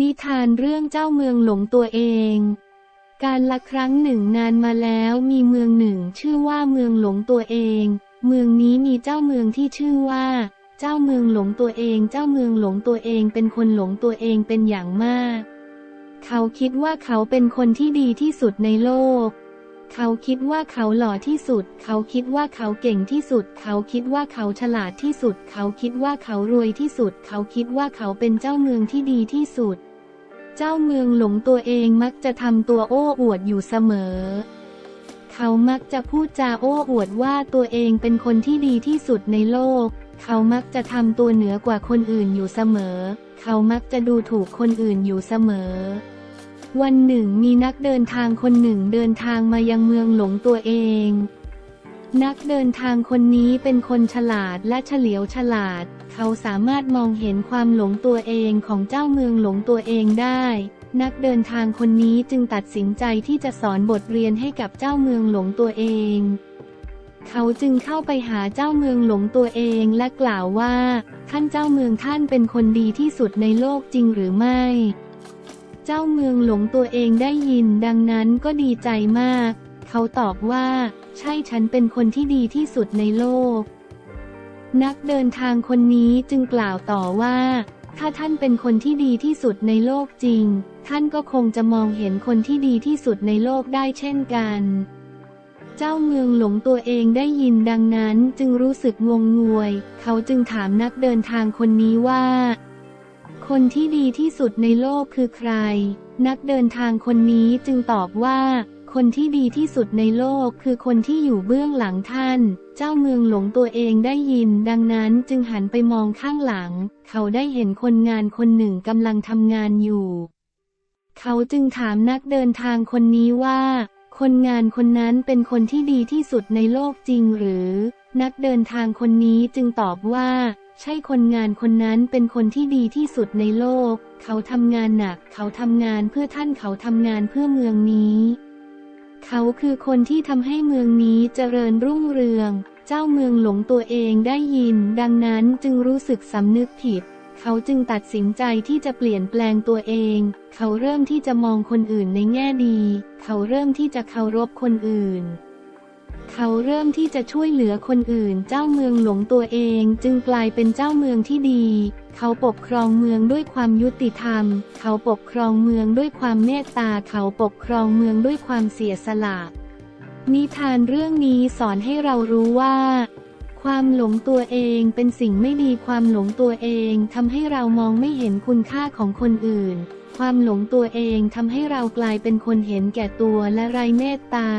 นิทานเรื่องเจ้าเมืองหลงตัวเอง การละครั้งหนึ่งนานมาแล้วมีเมืองหนึ่งชื่อว่าเมืองหลงตัวเอง เมืองนี้มีเจ้าเมืองที่ชื่อว่า เจ้าเมืองหลงตัวเอง เจ้าเมืองหลงตัวเองเป็นคนหลงตัวเองเป็นอย่างมาก เขาคิดว่าเขาเป็นคนที่ดีที่สุดในโลก เขาคิดว่าเขาหล่อที่สุด เขาคิดว่าเขาเก่งที่สุด เขาคิดว่าเขาฉลาดที่สุด เขาคิดว่าเขารวยที่สุด เขาคิดว่าเขาเป็นเจ้าเมืองที่ดีที่สุด เจ้าเมืองหลงตัวเองมักจะทำตัวโอ้อวดอยู่เสมอ เขามักจะพูดจาโอ้อวดว่าตัวเองเป็นคนที่ดีที่สุดในโลก เขามักจะทำตัวเหนือกว่าคนอื่นอยู่เสมอ เขามักจะดูถูกคนอื่นอยู่เสมอ วันหนึ่งมีนักเดินทางคนหนึ่งเดินทางมายังเมืองหลงตัวเอง นักเดินทางคนนี้เป็นคนฉลาดและเฉลียวฉลาด เขาสามารถมองเห็นความหลงตัวเองของเจ้าเมืองหลงตัวเองได้ นักเดินทางคนนี้จึงตัดสินใจที่จะสอนบทเรียนให้กับเจ้าเมืองหลงตัวเอง เขาจึงเข้าไปหาเจ้าเมืองหลงตัวเองและกล่าวว่า ท่านเจ้าเมืองท่านเป็นคนดีที่สุดในโลกจริงหรือไม่ เจ้าเมืองหลงตัวเองได้ยินดังนั้นก็ดีใจมาก เขาตอบว่า ใช่ฉันเป็นคนที่ดีที่สุดในโลก นักเดินทางคนนี้จึงกล่าวต่อว่า ถ้าท่านเป็นคนที่ดีที่สุดในโลกจริง ท่านก็คงจะมองเห็นคนที่ดีที่สุดในโลกได้เช่นกัน เจ้าเมืองหลงตัวเองได้ยินดังนั้นจึงรู้สึกงงงวย เขาจึงถามนักเดินทางคนนี้ว่า คนที่ดีที่สุดในโลกคือใคร นักเดินทางคนนี้จึงตอบว่า คนที่ดีที่สุดในโลกคือคนที่อยู่เบื้องหลังท่าน เจ้าเมืองหลงตัวเองได้ยิน ดังนั้นจึงหันไปมองข้างหลัง เขาได้เห็นคนงานคนหนึ่งกำลังทำงานอยู่ เขาจึงถามนักเดินทางคนนี้ว่า คนงานคนนั้นเป็นคนที่ดีที่สุดในโลกจริงหรือ นักเดินทางคนนี้จึงตอบว่า ใช่คนงานคนนั้นเป็นคนที่ดีที่สุดในโลก เขาทำงานหนัก เขาทำงานเพื่อท่านเขาทำงานเพื่อเมืองนี้ เขาคือคนที่ทำให้เมืองนี้เจริญรุ่งเรือง เจ้าเมืองหลงตัวเองได้ยิน ดังนั้นจึงรู้สึกสำนึกผิด เขาจึงตัดสินใจที่จะเปลี่ยนแปลงตัวเอง เขาเริ่มที่จะมองคนอื่นในแง่ดี เขาเริ่มที่จะเคารพคนอื่น เขาเริ่มที่จะช่วยเหลือคนอื่น เจ้าเมืองหลงตัวเอง จึงกลายเป็นเจ้าเมืองที่ดี เขาปกครองเมืองด้วยความยุติธรรม เขาปกครองเมืองด้วยความเมตตา เขาปกครองเมืองด้วยความเสียสละ นิทานเรื่องนี้สอนให้เรารู้ว่าความหลงตัวเองเป็นสิ่งไม่ดีความหลงตัวเองทำให้เรามองไม่เห็นคุณค่าของคนอื่น ความหลงตัวเองทำให้เรากลายเป็นคนเห็นแก่ตัวและไร้เมตตา